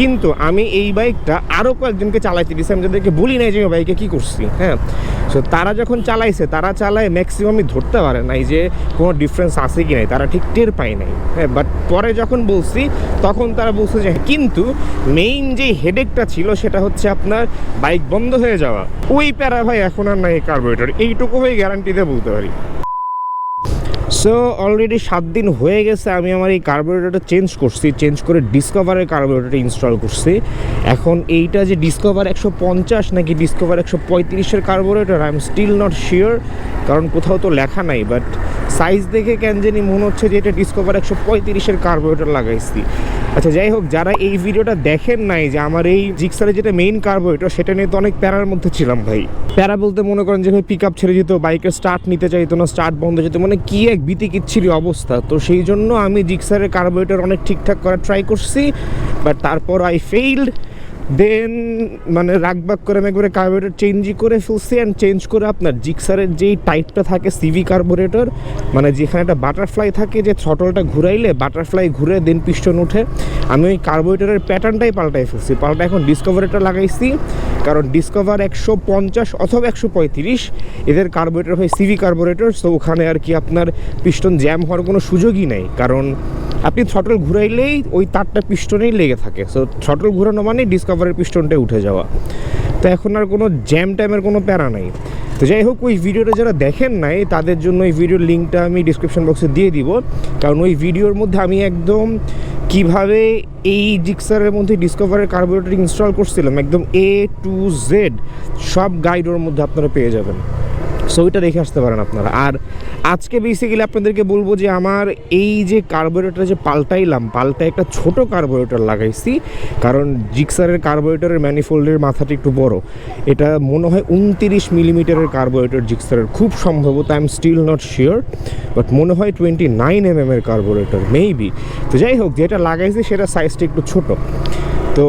কিন্তু আমি এই বাইকটা আরও কয়েকজনকে চালাইতে দিয়েছি আমি যাদেরকে বলি নাই যে আমি বাইকে কী করছি হ্যাঁ। সো তারা যখন চালাইছে তারা চালায় ম্যাক্সিমামই ধরতে পারে নাই যে কোনো ডিফারেন্স আছে কি নাই তারা ঠিক টের পায় নাই। হ্যাঁ বাট পরে যখন বলছি তখন তারা বলছে যে হ্যাঁ, কিন্তু মেইন যে হেডেকটা ছিল সেটা হচ্ছে আপনার বাইক বন্ধ হয়ে যাওয়া। ওই প্যারা ভাই এখন আর নাই কার্বোরেটর এইটুকু ভাই গ্যারান্টিতে বলতে পারি। সো অলরেডি সাত দিন হয়ে গেছে আমি আমার এই কার্বোরেটরটা চেঞ্জ করছি চেঞ্জ করে ডিসকভারের কার্বোরেটরটা ইনস্টল করছি। এখন এইটা যে ডিসকভার একশো পঞ্চাশ নাকি ডিসকভার একশো পঁয়ত্রিশের carburettor I am still not sure কারণ কোথাও তো লেখা নাই বাট সাইজ দেখে কেন জানি মনে হচ্ছে যে এটা ডিসকভার একশো পঁয়ত্রিশের কার্বোরেটর লাগাইছি। আচ্ছা যাই হোক, যারা এই ভিডিওটা দেখেন নাই যে আমার এই জিক্সারের যেটা মেইন কার্বোরেটর সেটা নিয়ে তো অনেক প্যারার মধ্যে ছিলাম ভাই। প্যারা বলতে মনে করেন যে পিক আপ ছেড়ে যেত বাইকের স্টার্ট নিতে চাইতো না স্টার্ট বন্ধ যেত মানে কী এক বিতি কিচ্ছিরি অবস্থা। তো সেই জন্য আমি জিক্সারের কার্বোরেটর অনেক ঠিকঠাক করার ট্রাই করছি বাট তারপর আই ফেইল্ড দেন মানে রাগবাগ করে আমি একবারে কার্বোরেটর চেঞ্জই করে ফেলছি অ্যান্ড চেঞ্জ করে আপনার জিক্সারের যেই টাইপটা থাকে সিভি কার্বোরেটর মানে যেখানে একটা বাটারফ্লাই থাকে যে থটলটা ঘুরাইলে বাটারফ্লাই ঘুরে দেন পিস্টন উঠে, আমি ওই কার্বোরেটরের প্যাটার্নটাই পাল্টাই ফেলছি। পাল্টা এখন ডিসকভারেটা লাগাইছি, কারণ ডিসকভার একশো পঞ্চাশ অথবা একশো পঁয়ত্রিশ, এদের কার্বোরেটর হয় সিভি কার্বোরেটর সো ওখানে আর কি আপনার পিস্টন জ্যাম হওয়ার কোনো সুযোগই নেই। কারণ আপনি থটল ঘুরাইলেই ওই তারটা পিস্টনেই লেগে থাকে। সো থটল ঘুরানো মানে ডিসকভারের পিস্টনটাই উঠে যাওয়া। তো এখন আর কোনো জ্যাম ট্যামের কোনো প্যারা নাই। তো যাই হোক, ওই ভিডিওটা যারা দেখেন নাই, তাদের জন্য ওই ভিডিওর লিঙ্কটা আমি ডিসক্রিপশন বক্সে দিয়ে দিব। কারণ ওই ভিডিওর মধ্যে আমি একদম কীভাবে এই জিক্সারের মধ্যে ডিসকভারের কার্বোরেটর ইনস্টল করছিলাম, একদম এ টু জেড সব গাইড ওর মধ্যে আপনারা পেয়ে যাবেন। সো ওইটা দেখে আসতে পারেন আপনারা। আর আজকে বেসিক্যালি আপনাদেরকে বলব যে আমার এই যে কার্বোরেটর যে পাল্টাইলাম পাল্টা একটা ছোট কার্বোরেটর লাগাইছি, কারণ জিক্সারের কার্বোরেটরের ম্যানিফোল্ডের মাথাটা একটু বড়। এটা মনে হয় উনতিরিশ মিলিমিটারের কার্বোরেটর জিক্সারের খুব সম্ভবত I am still not sure but মনে হয় টোয়েন্টি নাইন এম এর কার্বোরেটর মেবি তো যাই হোক, যেটা লাগাইছি, সেটা সাইজটা একটু ছোট। তো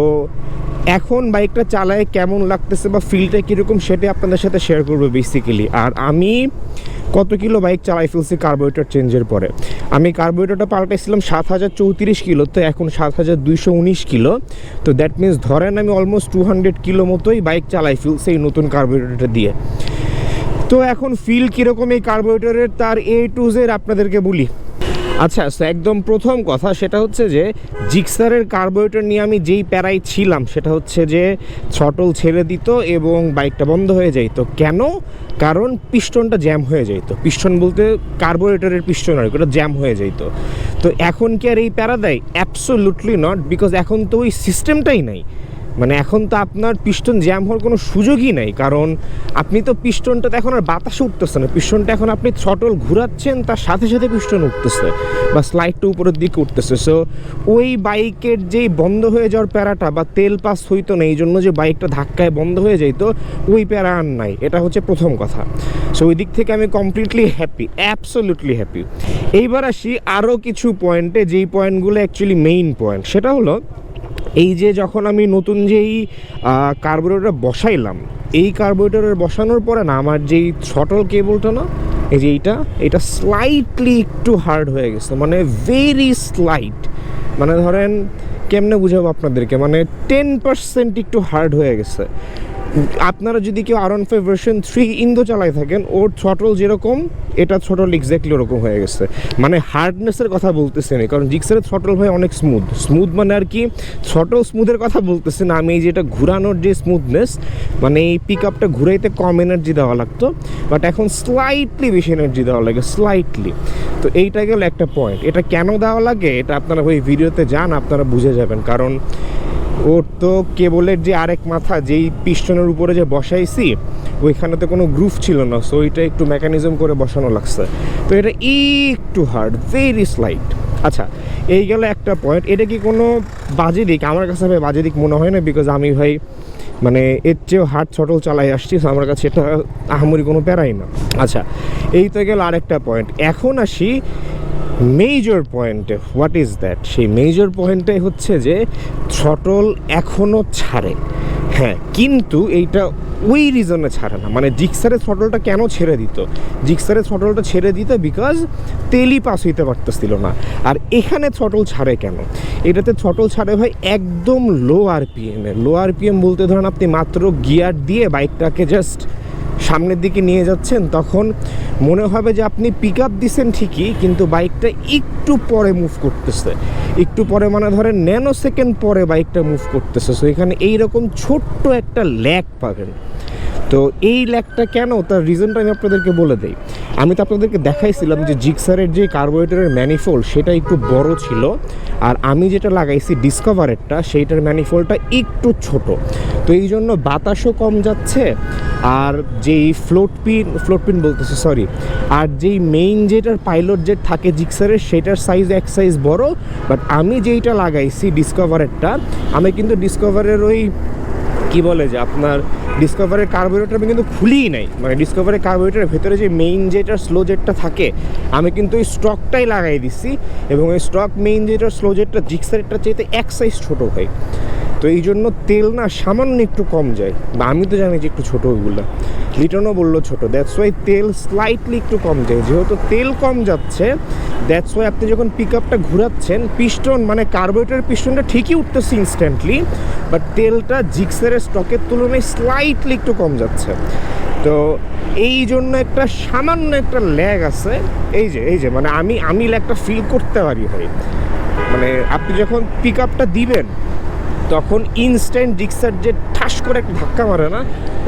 এখন বাইকটা চালায় কেমন লাগতেছে বা ফিলটা কীরকম সেটা আপনাদের সাথে শেয়ার করব বেসিক্যালি আর আমি কত কিলো বাইক চালাই ফেলছি কার্বোরেটর চেঞ্জের পরে। আমি কার্বোরেটরটা পাল্টাইছিলাম সাত হাজার চৌত্রিশ কিলো, তো এখন সাত হাজার দুইশো উনিশ কিলো। তো দ্যাট মিনস ধরেন আমি অলমোস্ট টু হান্ড্রেড কিলো মতোই বাইক চালাই ফেলছি এই নতুন কার্বোরেটরটা দিয়ে। তো এখন ফিল কীরকম এই কার্বোরেটরের তার এ টু জেড আপনাদেরকে বলি। আচ্ছা একদম প্রথম কথা সেটা হচ্ছে যে, জিক্সারের কার্বোরেটর নিয়ে আমি যেই প্যারাই ছিলাম, সেটা হচ্ছে যে ছটল ছেড়ে দিত এবং বাইকটা বন্ধ হয়ে যাইত। কেন? কারণ পিস্টনটা জ্যাম হয়ে যাইত। পিস্টন বলতে কার্বোরেটরের পিস্টন আর ওটা জ্যাম হয়ে যাইত। তো এখন কি আর এই প্যারা দেয়? অ্যাবসোলুটলি নট বিকজ এখন তো ওই সিস্টেমটাই নাই। মানে এখন তো আপনার পিস্টন জ্যাম হওয়ার কোনো সুযোগই নেই, কারণ আপনি তো পিস্টনটা তো এখন আর বাতাসে উঠতেছে না। পিস্টনটা এখন আপনি ছটল ঘুরাচ্ছেন, তার সাথে সাথে পিস্টন উঠতেছে বা স্লাইডটা উপরের দিকে উঠতেছে। সো ওই বাইকের যেই বন্ধ হয়ে যাওয়ার প্যারাটা বা তেল পাস হইতো না এই জন্য যে বাইকটা ধাক্কায় বন্ধ হয়ে যাইতো, ওই প্যারা আর নাই। এটা হচ্ছে প্রথম কথা। সো ওই দিক থেকে আমি কমপ্লিটলি হ্যাপি অ্যাবসোলুটলি হ্যাপি এইবার আসি আরও কিছু পয়েন্টে যেই পয়েন্টগুলো অ্যাকচুয়ালি মেইন পয়েন্ট সেটা হলো এই যে যখন আমি নতুন যেই কার্বোরেটর বসাইলাম, এই কার্বোরেটারের বসানোর পরে না, আমার যেই শটল কেবলটা না, এই যে এইটা, এটা স্লাইটলি একটু হার্ড হয়ে গেছে মানে ভেরি স্লাইট মানে ধরেন, কেমনে বুঝাবো আপনাদেরকে? মানে টেন পার্সেন্ট একটু হার্ড হয়ে গেছে। আপনারা যদি কেউ R one five version three Indo চালাই থাকেন, ওর ছটল যেরকম, এটা ছটল এক্স্যাক্টলি ওরকম হয়ে গেছে। মানে হার্ডনেসের কথা বলতেছি না কারণ জিক্সারের ছটল হয় অনেক স্মুথ স্মুথ মানে আর কি ছটল স্মুথের কথা বলতেছি না, আমি এই যেটা ঘুরানোর যে স্মুথনেস মানে এই পিক আপটা ঘুরাইতে কম এনার্জি দেওয়া লাগতো বাট এখন স্লাইটলি বেশি এনার্জি দেওয়া লাগে স্লাইটলি তো এইটা গেল একটা পয়েন্ট এটা কেন দেওয়া লাগে, এটা আপনারা ওই ভিডিওতে যান, আপনারা বুঝে যাবেন, কারণ ওর তো কেবলের যে আরেক মাথা, যেই পিস্টনের উপরে যে বসাইছি ওইখানে তো কোনো গ্রুপ ছিল না। সো ওইটা একটু মেকানিজম করে বসানো লাগছে। তো এটা একটু হার্ড ভেরি স্লাইট আচ্ছা এই গেল একটা পয়েন্ট এটা কি কোনো বাজে দিক? আমার কাছে ভাই বাজে দিক মনে হয় না বিকজ আমি ভাই মানে এর চেয়েও হার্ড ছটল চালাই আসছি আমার কাছে এটা আহামরি কোনো প্যারাই না। আচ্ছা এই তো গেল আরেকটা পয়েন্ট এখন আসি মেজর পয়েন্টে হোয়াট ইজ দ্যাট সেই মেজর পয়েন্টটাই হচ্ছে যে থ্রটল এখনও ছাড়ে। হ্যাঁ কিন্তু এইটা ওই রিজনে ছাড়ে না। মানে জিক্সারের থটলটা কেন ছেড়ে দিত? জিক্সারের থটলটা ছেড়ে দিত বিকজ তেলই পাস হইতে পারতেছিল না। আর এখানে থটল ছাড়ে কেন? এটাতে থটল ছাড়ে ভাই একদম লো আরপিএমে লো আরপিএম বলতে ধরেন আপনি মাত্র গিয়ার দিয়ে বাইকটাকে জাস্ট সামনের দিকে নিয়ে যাচ্ছেন, তখন মনে হবে যে আপনি পিক আপ দিচ্ছেন ঠিকই, কিন্তু বাইকটা একটু পরে মুভ করতেছে। একটু পরে মানে ধরেন ন্যানো সেকেন্ড পরে বাইকটা মুভ করতেছে। সো এখানে এইরকম ছোট্ট একটা ল্যাগ পাবেন। তো এই ল্যাগটা কেন? তার রিজনটা আমি আপনাদেরকে বলে দেই। আমি তো আপনাদেরকে দেখাইছিলাম যে জিক্সারের যে কার্বোরেটরের ম্যানিফোল্ড সেটা একটু বড় ছিল। আর আমি যেটা লাগাইছি ডিসকভারেরটা সেইটার ম্যানিফোল্ডটা একটু ছোট। তো এই জন্য বাতাসও কম যাচ্ছে, আর যেই ফ্লোট পিন ফ্লোট পিন বলতেছে সরি আর যেই মেইন যেটার পাইলট জেট থাকে জিক্সারের, সেটার সাইজ এক সাইজ বড়। বাট আমি যেইটা লাগাইছি ডিসকভারেরটা আমি কিন্তু ডিসকভারের ওই কি বলে যে আপনার ডিসকভারের কার্বোরেটর আমি কিন্তু খুলিই নাই। মানে ডিসকভারের কার্বোরেটরের ভেতরে যে মেইন যেটা স্লো জেটটা থাকে, আমি কিন্তু ওই স্টকটাই লাগাই দিচ্ছি এবং ওই স্টক মেইন যেটা স্লো জেটটা জিক্সারেরটা চাইতে এক সাইজ ছোটো হয় তো এই জন্য তেল না সামান্য একটু কম যায়। বা আমি তো জানি যে একটু ছোটো ওইগুলো। লিটনও বলল ছোটো। দ্যাটস ওয়াই তেল স্লাইটলি একটু কম যায়। যেহেতু তেল কম যাচ্ছে দ্যাটস ওয়াই আপনি যখন পিক আপটা ঘুরাচ্ছেন পিস্টন মানে কার্বোরেটরের পিস্টনটা ঠিকই উঠতেছে ইনস্ট্যান্টলি বাট তেলটা জিক্সারের স্টকের তুলনায় স্লাইটলি একটু কম যাচ্ছে। তো এই জন্য একটা সামান্য একটা ল্যাগ আছে। এই যে এই যে মানে আমি আমি ল্যাগটা ফিল করতে পারি ভাই। মানে আপনি যখন পিক আপটা দিবেন তখন ইনস্ট্যান্ট ডিক্সার যে ঠাস করে একটা ধাক্কা মারে না,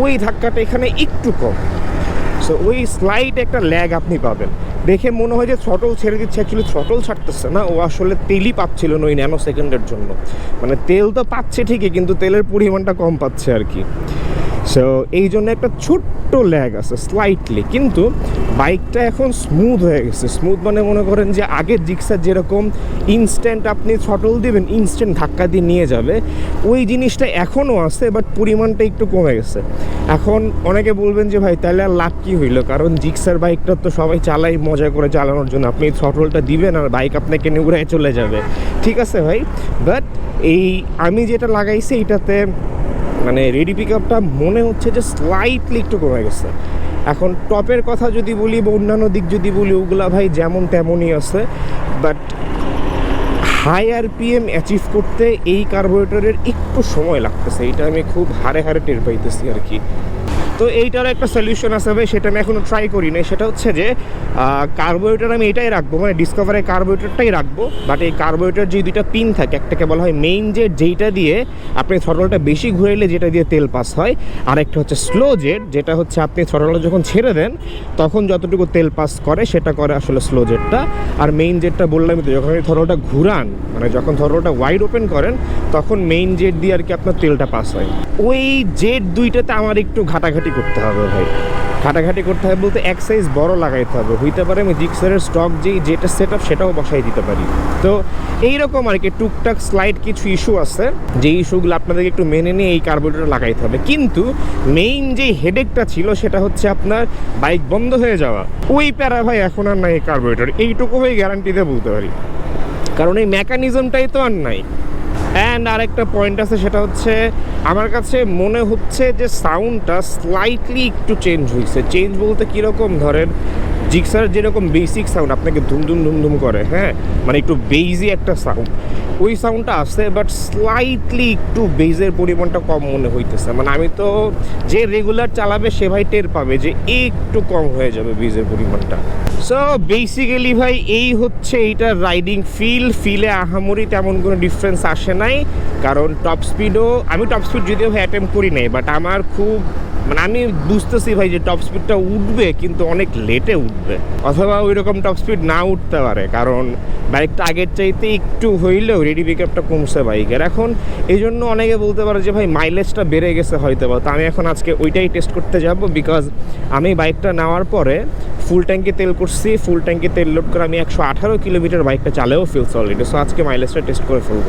ওই ধাক্কাটা এখানে একটু কম। সো ওই স্লাইড একটা ল্যাগ আপনি পাবেন। দেখে মনে হয় যে থ্রটল ছেড়ে দিচ্ছে। অ্যাকচুয়ালি থ্রটল ছাড়তেছে না। ও আসলে তেলই পাচ্ছিল না ওই ন্যানো সেকেন্ডের জন্য। মানে তেল তো পাচ্ছে ঠিকই, কিন্তু তেলের পরিমাণটা কম পাচ্ছে আর কি। সো এই জন্য একটা ছোট্ট ল্যাগ আছে স্লাইটলি কিন্তু বাইকটা এখন স্মুথ হয়ে গেছে। স্মুথ মানে মনে করেন যে আগের জিক্সার যেরকম ইনস্ট্যান্ট আপনি থটল দিবেন ইনস্ট্যান্ট ধাক্কা দিয়ে নিয়ে যাবে, ওই জিনিসটা এখনও আছে বাট পরিমাণটা একটু কমে গেছে। এখন অনেকে বলবেন যে, ভাই, তাহলে আর লাভ কী হইল? কারণ জিক্সার বাইকটা তো সবাই চালাই মজা করে চালানোর জন্য। আপনি থটলটা দিবেন আর বাইক আপনাকে নিয়ে উড়ায় চলে যাবে। ঠিক আছে ভাই? বাট এই আমি যেটা লাগাইছি এটাতে মানে রেডি পিক আপটা মনে হচ্ছে যে স্লাইটলি একটু কমে গেছে। এখন টপের কথা যদি বলি বা অন্যান্য দিক যদি বলি, ওগুলা ভাই যেমন তেমনই আছে। But high R RPM achieve করতে এই কার্বোরেটরের একটু সময় লাগতেছে। এটা আমি খুব হারে হারে টের পাইতেছি আর কি। তো এইটারও একটা সলিউশন আছে ভাই, সেটা আমি এখনও ট্রাই করি নাই। সেটা হচ্ছে যে কার্বোরেটর আমি এটাই রাখব মানে ডিসকভারের কার্বোরেটরটাই রাখব। বাট এই কার্বোরেটর যে দুইটা পিন থাকে, একটাকে বলা হয় মেইন জেট যেইটা দিয়ে আপনি থরলটা বেশি ঘুরাইলে যেটা দিয়ে তেল পাস হয়। আর একটা হচ্ছে স্লো জেট যেটা হচ্ছে আপনি থরলটা যখন ছেড়ে দেন, তখন যতটুকু তেল পাস করে, সেটা করে আসলে স্লো জেটটা আর মেইন জেটটা বললাম তো, যখন এই থরলটা ঘুরান মানে যখন থরলটা ওয়াইড ওপেন করেন, তখন মেইন জেট দিয়ে আর কি আপনার তেলটা পাস হয়। ওই জেট দুইটাতে আমার একটু ঘাটাঘাটি করতে হবে ভাই। ঘাটাঘাটি করতে হবে বলতে এক সাইজ বড় লাগাইতে হবে। হইতে পারে আমি জিক্সারের স্টক যেই যেটা সেট সেটাও বসাই দিতে পারি। তো এইরকম আর কি টুকটাক স্লাইড কিছু ইস্যু আছে যে ইস্যুগুলো আপনাদেরকে একটু মেনে নিয়ে এই কার্বোরেটর লাগাইতে হবে। কিন্তু মেইন যে হেডেকটা ছিল সেটা হচ্ছে আপনার বাইক বন্ধ হয়ে যাওয়া। ওই প্যারা ভাই এখন আর নাই কার্বোরেটর এইটুকু ভাই গ্যারান্টিতে বলতে পারি। কারণ এই মেকানিজমটাই তো আর নাই। অ্যান্ড আরেকটা পয়েন্ট আছে, সেটা হচ্ছে আমার কাছে মনে হচ্ছে যে সাউন্ডটা স্লাইটলি একটু চেঞ্জ হয়েছে। চেঞ্জ বলতে কীরকম? ধরেন জিক্সার যেরকম বেসিক সাউন্ড আপনাকে ধুমধুম ধুমধুম করে হ্যাঁ? মানে একটু বেইজি একটা সাউন্ড ওই সাউন্ডটা আসছে বাট স্লাইটলি একটু বেজের পরিমাণটা কম মনে হইতেছে। মানে আমি তো যে রেগুলার চালাবে, সে ভাই টের পাবে যে একটু কম হয়ে যাবে বেজের পরিমাণটা। সো বেসিক্যালি ভাই, এই হচ্ছে এইটার রাইডিং ফিল ফিলে আহামরি তেমন কোনো ডিফারেন্স আসে নাই। কারণ টপ স্পিডও আমি টপ স্পিড যদিও ভাই অ্যাটেম্প করি নাই বাট আমার খুব মানে আমি বুঝতেছি ভাই যে টপ স্পিডটা উঠবে, কিন্তু অনেক লেটে উঠবে। অথবা ওই রকম টপ স্পিড না উঠতে পারে, কারণ বাইকটা আগের চাইতে একটু হইলেও রেডি পিকআপটা কমছে বাইকের এখন এই জন্য অনেকে বলতে পারে যে, ভাই মাইলেজটা বেড়ে গেছে হয়তো বা তো আমি এখন আজকে ওইটাই টেস্ট করতে যাব বিকজ আমি বাইকটা নেওয়ার পরে ফুল ট্যাঙ্কি তেল করছি ফুল ট্যাঙ্কি তেল লোড করে আমি একশো আঠারো কিলোমিটার বাইকটা চালেও ফিলস অলরেডি সো আজকে মাইলেজটা টেস্ট করে ফেলব।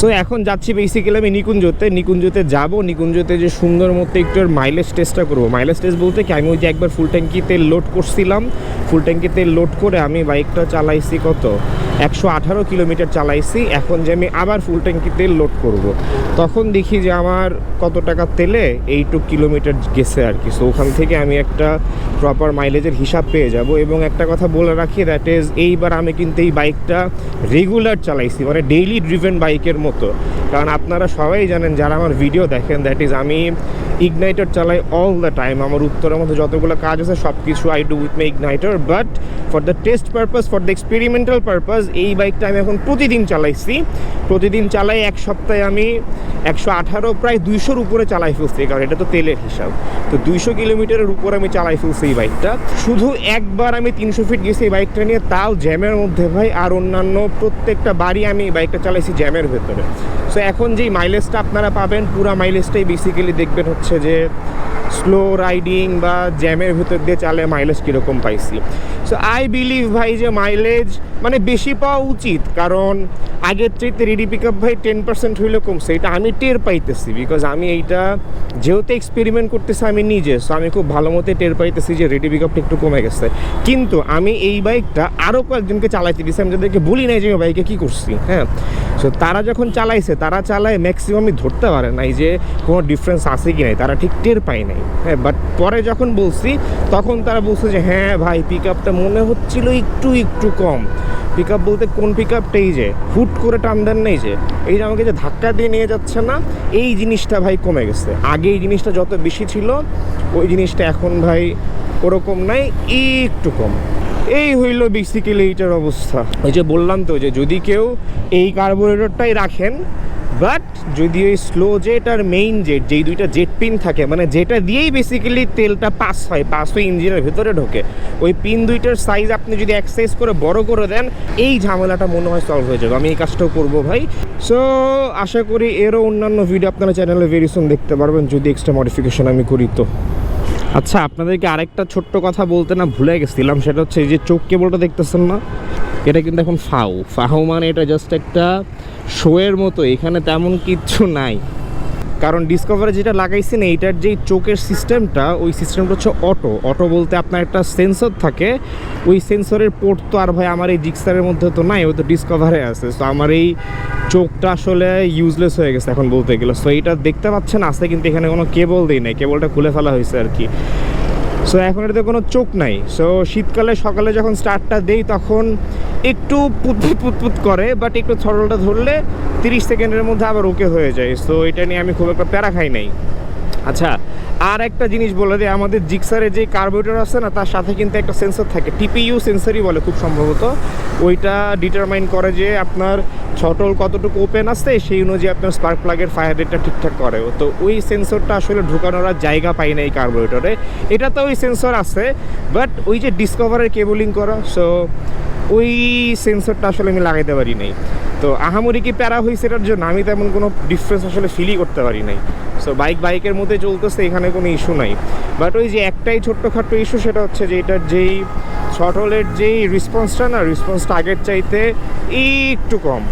সো এখন যাচ্ছি বেসিক্যালি আমি নিকুঞ্জতে নিকুঞ্জতে যাব, নিকুঞ্জতে যে সুন্দর মতো একটু মাইলেজ টেস্টটা করব। মাইলেজ টেস্ট বলতে কি, আমি ওই যে একবার ফুল ট্যাঙ্কি তেল লোড করছিলাম। ফুল ট্যাঙ্কি তেল লোড করে আমি বাইকটা চালাইছি কত? একশো আঠারো কিলোমিটার চালাইছি, এখন যে আমি আবার ফুল ট্যাঙ্কি তেল লোড করব। তখন দেখি যে আমার কত টাকা তেলে এইটুক কিলোমিটার গেছে আর কি। সো ওখান থেকে আমি একটা প্রপার মাইলেজের হিসাব পেয়ে যাব। এবং একটা কথা বলে রাখি দ্যাট ইজ এইবার আমি কিন্তু এই বাইকটা রেগুলার চালাইছি মানে ডেইলি ড্রিভেন বাইকের মতো। কারণ আপনারা সবাই জানেন, যারা আমার ভিডিও দেখেন দ্যাট ইজ আমি ইগনাইটার চালাই অল দ্য টাইম আমার উত্তরের মধ্যে যতগুলো কাজ আছে সব কিছু I do with my igniter but for the test purpose for the experimental purpose এই বাইকটা আমি এখন প্রতিদিন চালাইছি। প্রতিদিন চালাই এক সপ্তাহে আমি একশো আঠারো, প্রায় দুইশোর উপরে চালাই ফেলছি, কারণ এটা তো তেলের হিসাব। তো দুইশো কিলোমিটারের উপর আমি চালাই ফেলছি এই বাইকটা শুধু একবার আমি তিনশো ফিট গেছি এই বাইকটা নিয়ে, তাও জ্যামের মধ্যে ভাই, আর অন্যান্য প্রত্যেকটা বাড়ি আমি এই বাইকটা চালাইছি জ্যামের ভেতরে। সো এখন যেই মাইলেজটা আপনারা পাবেন, পুরা মাইলেজটাই বেসিক্যালি দেখবেন হচ্ছে যে স্লো রাইডিং বা জ্যামের ভিতর দিয়ে চালে মাইলেজ কীরকম পাইছি? সো আই বিলিভ ভাই, যে মাইলেজ মানে বেশি পাওয়া উচিত। কারণ আগের চাইতে রেডি পিক আপ ভাই টেন পার্সেন্ট হইলে কমছে। এটা আমি টের পাইতেছি বিকজ আমি এইটা যেহেতু এক্সপেরিমেন্ট করতেছি আমি নিজে সো আমি খুব ভালো মতো টের পাইতেছি যে রেডি পিক আপটা একটু কমে গেছে। কিন্তু আমি এই বাইকটা আরও কয়েকজনকে চালাইতে দিছি। আমি যাদেরকে বলি নাই যে আমি বাইকে কী করছি হ্যাঁ? সো তারা যখন চালাইছে, তারা চালায় ম্যাক্সিমামই ধরতে পারে নাই যে কোনো ডিফারেন্স আছে কি নাই। তারা ঠিক টের পায় নাই হ্যাঁ? বাট পরে যখন বলছি, তখন তারা বলছে যে হ্যাঁ ভাই পিক আপটা মনে হচ্ছিল একটু একটু কম। পিক আপ বলতে কোন পিক আপটাই যে, হুট করে টান দেন নেই যে, এই যে আমাকে যে ধাক্কা দিয়ে নিয়ে যাচ্ছে না, এই জিনিসটা ভাই কমে গেছে। আগে এই জিনিসটা যত বেশি ছিল, ওই জিনিসটা এখন ভাই ওরকম নাই, একটু কম। এই হইল বেসিক্যালি এইটার অবস্থা। ওই যে বললাম তো, যে যদি কেউ এই কার্বোরেটরটাই রাখেন বাট যদি ওই স্লো জেট আর মেইন জেট, যেই দুইটা জেট পিন থাকে মানে যেটা দিয়েই বেসিক্যালি তেলটা পাস হয় পাস হয়ে ইঞ্জিনের ভেতরে ঢোকে, ওই পিন দুইটার সাইজ আপনি যদি এক্সাইজ করে বড় করে দেন, এই ঝামেলাটা মনে হয় সলভ হয়ে যাবে। আমি এই কাজটাও করব ভাই। সো আশা করি এরও অন্যান্য ভিডিও আপনারা চ্যানেলে ভেরি সুন দেখতে পারবেন, যদি এক্সট্রা মডিফিকেশন আমি করি তো। আচ্ছা আপনাদেরকে আরেকটা ছোট্ট কথা বলতে না ভুলে গেছিলাম, সেটা হচ্ছে এই যে চোখ কেবলটা দেখতেছেন না? এটা কিন্তু এখন ফাউ ফাউ মানে এটা জাস্ট একটা শোয়ের মতো, এখানে তেমন কিচ্ছু নাই। কারণ ডিসকভারে যেটা লাগাইছি না এইটার যেই চোখের সিস্টেমটা ওই সিস্টেমটা হচ্ছে অটো অটো বলতে আপনার একটা সেন্সর থাকে, ওই সেন্সরের পোর্ট তো আর ভাই আমার এই জিক্সারের মধ্যে তো নাই ওই তো ডিসকভারে আছে। সো আমার এই চোখটা আসলে ইউজলেস হয়ে গেছে এখন বলতে গেলে। সো এইটা দেখতে পাচ্ছেন আছে কিন্তু এখানে কোনো কেবল দিই নাই কেবলটা খুলে ফেলা হয়েছে আর কি। সো এখন এটাতে কোনো চোখ নাই। সো শীতকালে, সকালে যখন স্টার্টটা দেই, তখন একটু পুতপুত পুতপুত করে বাট একটু থরলটা ধরলে তিরিশ সেকেন্ডের মধ্যে আবার ওকে হয়ে যায়। সো এটা নিয়ে আমি খুব একটা প্যারা খাই নাই। আচ্ছা আর একটা জিনিস বলে দিই, আমাদের জিক্সারে যে কার্বোরেটর আছে না, তার সাথে কিন্তু একটা সেন্সর থাকে। টিপিইউ সেন্সরই বলে খুব সম্ভবত। ওইটা ডিটারমাইন করে যে আপনার ছটল কতটুকু ওপেন আছে, সেই অনুযায়ী আপনার স্পার্ক প্লাগের ফায়ার রেটটা ঠিকঠাক করে। তো ওই সেন্সরটা আসলে ঢুকানোর আর জায়গা পাই না এই কার্বোরেটরে এটা তো ওই সেন্সর আছে বাট ওই যে ডিসকভারের কেবলিং করা সো ওই সেন্সরটা আসলে আমি লাগাইতে পারি নাই। তো আহামরি কি প্যারা হয়েছে এটার জন্য? আমি তেমন কোনো ডিফারেন্স আসলে ফিলই করতে পারি নাই। সো বাইক বাইকের মধ্যে চলতেছে, এখানে কোনো ইস্যু নাই। বাট ওই যে একটাই ছোট্টখাট্ট ইস্যু সেটা হচ্ছে যে এটার যেই শটলের যেই রেসপন্সটা না রেসপন্সটা আগের চাইতে একটু কম।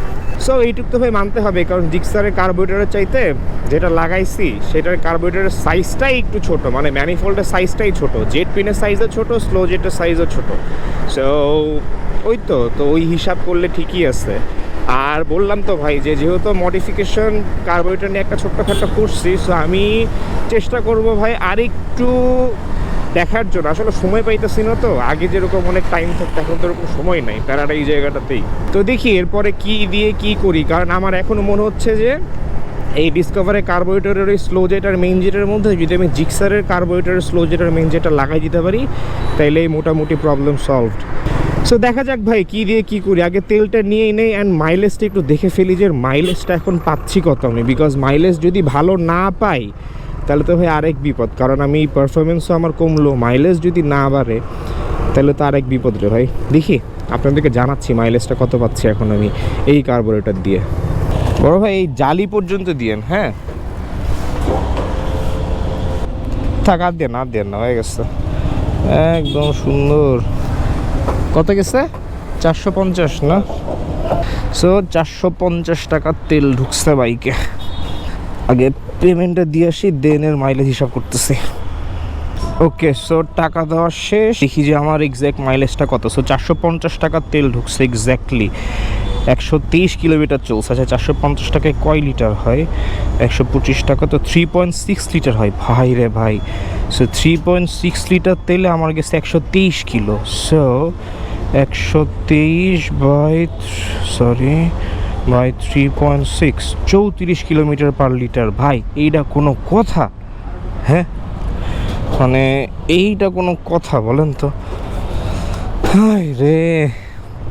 সো এইটুক তো ভাই মানতে হবে, কারণ জিক্সারের কার্বোরেটরের চাইতে যেটা লাগাইছি, সেটার কার্বোরেটরের সাইজটাই একটু ছোট। মানে ম্যানিফোল্ডের সাইজটাই ছোট। জেট পিনের সাইজও ছোট স্লো জেটের সাইজও ছোট। সো ওই তো তো ওই হিসাব করলে ঠিকই আছে। আর বললাম তো ভাই যে যেহেতু মডিফিকেশন কার্বোরেটর নিয়ে একটা ছোট্টখাট্টো করছি সো আমি চেষ্টা করব ভাই আরেকটু দেখার জন্য। আসলে সময় পাইতেছি না তো, আগে যেরকম অনেক টাইম থাকতো, এখন তো ওরকম সময় নাই, প্যারাটা এই জায়গাটাতেই। তো দেখি এরপরে কি দিয়ে কি করি, কারণ আমার এখনও মনে হচ্ছে যে এই ডিসকভারের কার্বোরেটরের ওই স্লো জেটার মেইন জেটের মধ্যে যদি আমি জিক্সারের কার্বোরেটরের স্লো জেটার মেইন জেটটা লাগাই দিতে পারি তাইলে মোটামুটি প্রবলেম সলভড সো দেখা যাক ভাই, কি দিয়ে কি করি। আগে তেলটা নিয়েই নেই অ্যান্ড মাইলেজটা একটু দেখে ফেলি যে মাইলেজটা এখন পাচ্ছি কত আমি। বিকজ মাইলেজ যদি ভালো না পাই, তাহলে তো ভাই আরেক বিপদ। কারণ আমি পারফরমেন্সও আমার কমলো মাইলেজ যদি না বাড়ে, তাহলে তো আরেক বিপদ রে ভাই। দেখি, আপনাদেরকে জানাচ্ছি মাইলেজটা কত পাচ্ছি এখন আমি এই কার্বোরেটার দিয়ে। বড় ভাই, এই জালি পর্যন্ত দিয়েন হ্যাঁ? থাক, আর দেন আর দেন না, হয়ে গেছে। একদম সুন্দর। কত গেছে? চারশো পঞ্চাশ, না? সো চারশো পঞ্চাশ টাকার তেল ঢুকছে বাইকে। আগে পেমেন্টটা দিয়ে আসি দেনের মাইলেজ হিসাব করতেছি। ওকে সো টাকা দেওয়া শেষ। দেখি যে আমার এক্স্যাক্ট মাইলেজটা কত। সো চারশো পঞ্চাশ টাকার তেল ঢুকছে এক্স্যাক্টলি একশো তেইশ কিলোমিটার চলছে আচ্ছা চারশো পঞ্চাশ টাকায় কয় লিটার হয়? একশো পঁচিশ টাকা তো থ্রি পয়েন্ট সিক্স লিটার হয়। ভাই রে ভাই so three point six litre তেলে আমার গেছে একশো তেইশ কিলো। সো একশো তেইশ by sorry by three point six চৌত্রিশ কিলোমিটার পার লিটার। ভাই এইটা কোনো কথা? হ্যাঁ? মানে এইটা কোনো কথা বলেন তো? হাই রে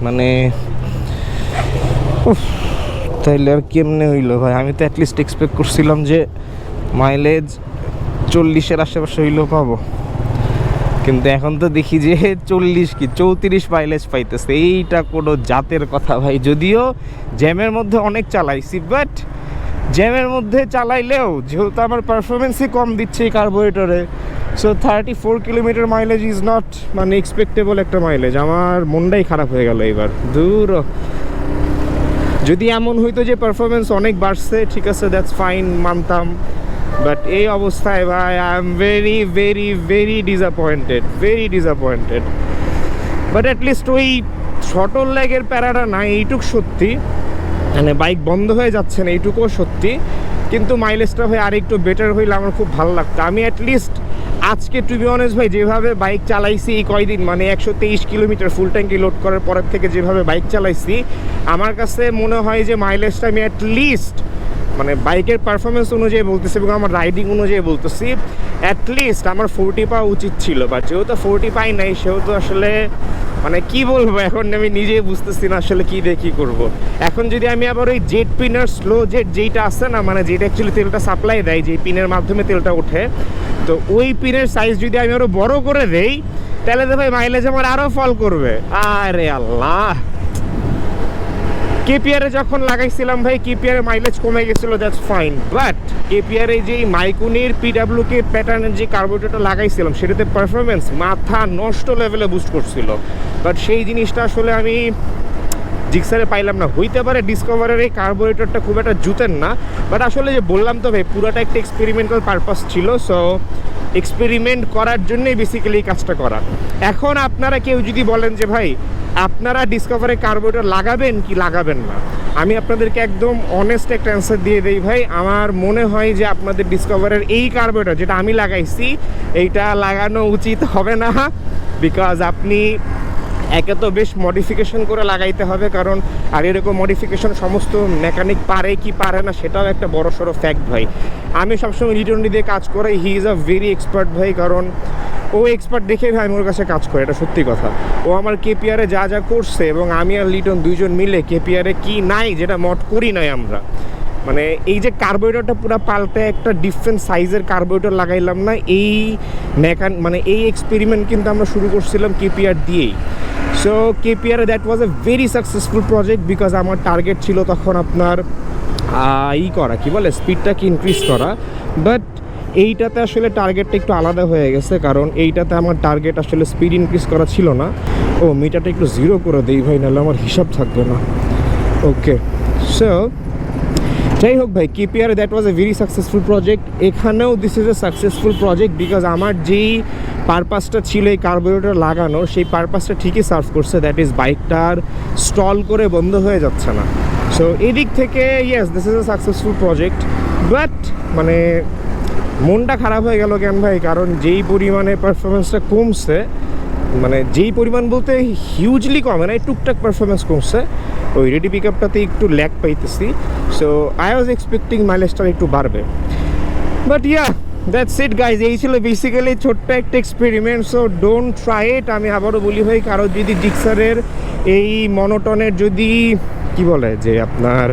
মানে তাইলে আর কেমনে হইল ভাই? আমি তো অ্যাটলিস্ট এক্সপেক্ট করছিলাম যে মাইলেজ চল্লিশের আশেপাশে হইলেও পাবো। কিন্তু এখন তো দেখি যে চল্লিশ কি, চৌত্রিশ মাইলেজ পাইতেছে। এইটা কোনো জাতের কথা ভাই। যদিও জ্যামের মধ্যে অনেক চালাইছি বাট জ্যামের মধ্যে চালাইলেও যেহেতু আমার পারফরমেন্সই কম দিচ্ছে এই কার্বোরেটরে so thirty four kilometre mileage is not মানে এক্সপেক্টেবল একটা মাইলেজ আমার মনটাই খারাপ হয়ে গেল এবার দূর যদি এমন হইতো যে পারফরমেন্স অনেক বাড়ছে, ঠিক আছে দ্যাটস ফাইন মানতাম। বাট এই অবস্থায় ভাই I am very very very disappointed very disappointed but at least ওই শটল লেগের প্যারাটা নাই এইটুক সত্যি। মানে বাইক বন্ধ হয়ে যাচ্ছে না, এইটুকুও সত্যি। কিন্তু মাইলেজটা ভাই আর একটু বেটার হইলে আমার খুব ভালো লাগতো। আমি অ্যাটলিস্ট আজকে টু বি অনেস্ট ভাই, যেভাবে বাইক চালাইছি এই কয়দিন মানে একশো তেইশ কিলোমিটার ফুল ট্যাঙ্কি লোড করার পরের থেকে যেভাবে বাইক চালাইছি, আমার কাছে মনে হয় যে মাইলেজটা আমি অ্যাটলিস্ট মানে বাইকের পারফরমেন্স অনুযায়ী বলতেছি এবং আমার রাইডিং অনুযায়ী বলতেছি অ্যাটলিস্ট আমার ফোরটি পাওয়া উচিত ছিল। বা যেহেতু ফোরটি পাই নাই, সেহেতু আসলে মানে কি বলব, এখন আমি নিজেই বুঝতেছি না আসলে কি দিয়ে কী করব। এখন যদি আমি আবার ওই জেট পিনার স্লো জেট যেইটা আছে না মানে যেটা অ্যাকচুয়ালি তেলটা সাপ্লাই দেয় যে পিনের মাধ্যমে তেলটা ওঠে, তো ওই পিনের সাইজ যদি আমি আরও বড় করে দেই, তাহলে তো ভাই মাইলেজ আমার আরও ফল করবে। আরে আল্লাহ! কেপিআরে যখন লাগাইছিলাম ভাই কেপিআর মাইলেজ কমে গেছিল দ্যাটস ফাইন বাট কেপিআর যে মাইকুনির পিডাব্লিউ কে প্যাটার্নের যে কার্বোরেটরটা লাগাইছিলাম, সেটাতে পারফরমেন্স মাথা নষ্ট লেভেলে বুস্ট করছিল। বাট সেই জিনিসটা আসলে আমি জিক্সারে পাইলাম না। হইতে পারে ডিসকভারের এই কার্বোরেটরটা খুব একটা জুতেন না বাট আসলে যে বললাম তো ভাই, পুরোটা একটা এক্সপেরিমেন্টাল পারপাস ছিল সো এক্সপেরিমেন্ট করার জন্যই বেসিক্যালি এই কাজটা করা। এখন আপনারা কেউ যদি বলেন যে ভাই আপনারা ডিসকভারে কার্বোটার লাগাবেন কি লাগাবেন না? আমি আপনাদেরকে একদম অনেস্ট একটা অ্যান্সার দিয়ে দিই ভাই। আমার মনে হয় যে আপনাদের ডিসকভারের এই কার্বোটার যেটা আমি লাগাইছি, এইটা লাগানো উচিত হবে না। বিকজ আপনি একে তো বেশ মডিফিকেশন করে লাগাইতে হবে, কারণ আর এরকম মডিফিকেশন সমস্ত মেকানিক পারে কি পারে না সেটাও একটা বড় সড়ো ফ্যাক্ট ভাই। আমি সবসময় রিটার্ন দিয়ে কাজ করে he is a very expert ভাই, কারণ ও এক্সপার্ট দেখে ভাই আমার কাছে কাজ করে, এটা সত্যি কথা। ও আমার কেপিআরে যা যা করছে এবং আমি আর লিটন দুইজন মিলে কেপিআরে কি নাই, যেটা মড করি নাই আমরা। মানে এই যে কার্বোরেটরটা পুরো পাল্টে একটা ডিফারেন্ট সাইজের কার্বোরেটর লাগাইলাম না, এই মেকান মানে এই এক্সপেরিমেন্ট কিন্তু আমরা শুরু করছিলাম কেপিআর দিয়েই। So KPR that was a very successful project because আমার টার্গেট ছিল তখন আপনার ই করা, কি বলে স্পিডটাকে ইনক্রিজ করা। বাট এইটাতে আসলে টার্গেটটা একটু আলাদা হয়ে গেছে কারণ এইটাতে আমার টার্গেট আসলে স্পিড ইনক্রিজ করা ছিল না। ও মিটারটা একটু জিরো করে দেই ভাই, নাহলে আমার হিসাব থাকবে না। ওকে সো যাই হোক ভাই KPR that was a very successful project এখানেও this is a successful project because আমার যেই পারপাসটা ছিল এই কার্বোরেটর লাগানোর, সেই পারপাসটা ঠিকই সার্ভ করছে। দ্যাট ইজ বাইকটার স্টল করে বন্ধ হয়ে যাচ্ছে না। সো এদিক থেকে yes this is a successful project but মানে মনটা খারাপ হয়ে গেল কেন ভাই? কারণ যেই পরিমাণে পারফরমেন্সটা কমছে মানে যেই পরিমাণ বলতে হিউজলি কমে না টুকটাক পারফরমেন্স কমছে ওই রেডি পিক আপটাতে একটু ল্যাক পাইতেছি। সো আই ওয়াজ এক্সপেক্টিং মাইলেজটা একটু বাড়বে। But yeah that's it guys এই ছিল বেসিক্যালি ছোট্ট একটা experiment so don't try it আমি আবারও বলি ভাই, কারও যদি ডিক্সারের এই মনোটনের যদি, কি বলে যে আপনার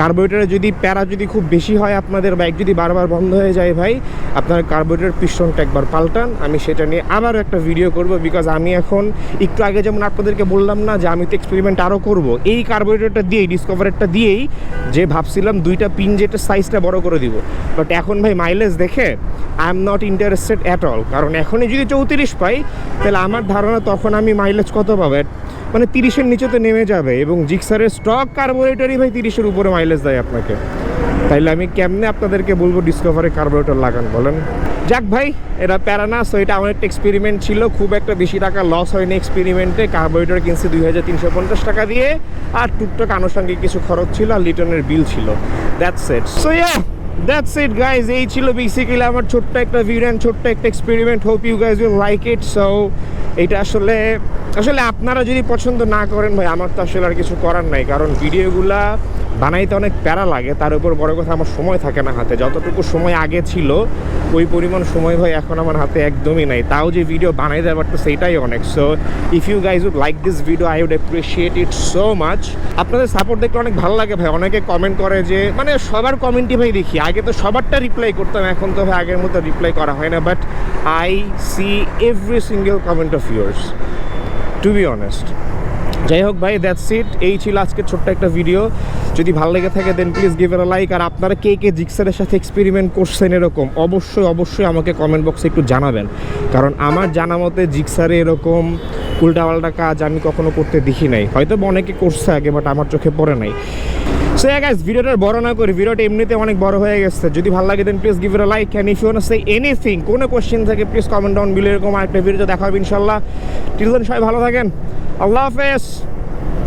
কার্বোরেটারে যদি প্যারা যদি খুব বেশি হয় আপনাদের বাইক যদি বারবার বন্ধ হয়ে যায় ভাই, আপনার কার্বোরেটার পিস্টনটা একবার পাল্টান। আমি সেটা নিয়ে আবারও একটা ভিডিও করব বিকজ আমি এখন একটু আগে যেমন আপনাদেরকে বললাম না যে আমি তো এক্সপেরিমেন্ট আরও করব, এই কার্বোরেটারটা দিয়েই ডিসকভারেরটা দিয়েই যে ভাবছিলাম দুইটা পিন যেটা সাইজটা বড় করে দিব। বাট এখন ভাই মাইলেজ দেখে I am not interested at all কারণ এখনই যদি চৌত্রিশ পাই, তাহলে আমার ধারণা তখন আমি মাইলেজ কত পাবো? মানে তিরিশের নিচে তো নেমে যাবে এবং জিক্সারের স্টক কার্বোরেটরই ভাই তিরিশের উপরে মাইলেজ দেয় আপনাকে। তাইলে আমি কেমনে আপনাদেরকে বলব ডিসকভারে কার্বোরেটর লাগান, বলেন? যাক ভাই, এটা প্যারানা সো এটা আমার একটা এক্সপেরিমেন্ট ছিল, খুব একটা বেশি টাকা লস হয়নি এক্সপেরিমেন্টে কার্বোরেটর কিনছি দুই হাজার তিনশো পঞ্চাশ টাকা দিয়ে, আর টুকটাক আনুষঙ্গিক কিছু খরচ ছিল, আর লিটনের বিল ছিল। That's it so yeah that's it guys এই ছিল বেসিক্যালি আমার ছোট্ট একটা ভিডিও অ্যান্ড ছোট্ট একটা experiment hope you guys will like it so এটা আসলে আসলে আপনারা যদি পছন্দ না করেন ভাই, আমার তো আসলে আর কিছু করার নাই। কারণ ভিডিওগুলা বানাইতে অনেক প্যারা লাগে, তার উপর বড় কথা আমার সময় থাকে না হাতে। যতটুকু সময় আগে ছিল, ওই পরিমাণ সময় ভাই এখন আমার হাতে একদমই নাই। তাও যে ভিডিও বানাই দেওয়ার তো সেইটাই অনেক। So if you guys would like this video I would appreciate it so much আপনাদের সাপোর্ট দেখলে অনেক ভালো লাগে ভাই। অনেকে কমেন্ট করে যে মানে সবার কমেন্টই ভাই দেখি। আগে তো সবারটা রিপ্লাই করতাম, এখন তো ভাই আগের মতো রিপ্লাই করা হয় না। But I see every single comment of yours to be honest যাই হোক ভাই দ্যাটস ইট এই ছিল আজকে ছোট্ট একটা ভিডিও যদি ভালো লেগে থাকে then please give a like আর আপনারা কে কে জিক্সারের সাথে এক্সপেরিমেন্ট করছেন এরকম, অবশ্যই অবশ্যই আমাকে কমেন্ট বক্সে একটু জানাবেন। কারণ আমার জানা মতে জিক্সারে এরকম উল্টা পাল্টা কাজ আমি কখনো করতে দেখি নাই। হয়তো অনেকে করছে আগে বাট আমার চোখে পড়ে নাই। সো গাইস ভিডিওটা বড় না করি ভিডিওটা এমনিতে অনেক বড় হয়ে গেছে। যদি ভালো লাগে then please give it like and if you say anything কোনো কোশ্চেন থাকে প্লিজ কমেন্ট ডাউন বিলো এরকম আরেকটা ভিডিও দেখা হবে ইনশাল্লাহ টিল সবাই ভালো থাকেন। আল্লাহ হাফেজ।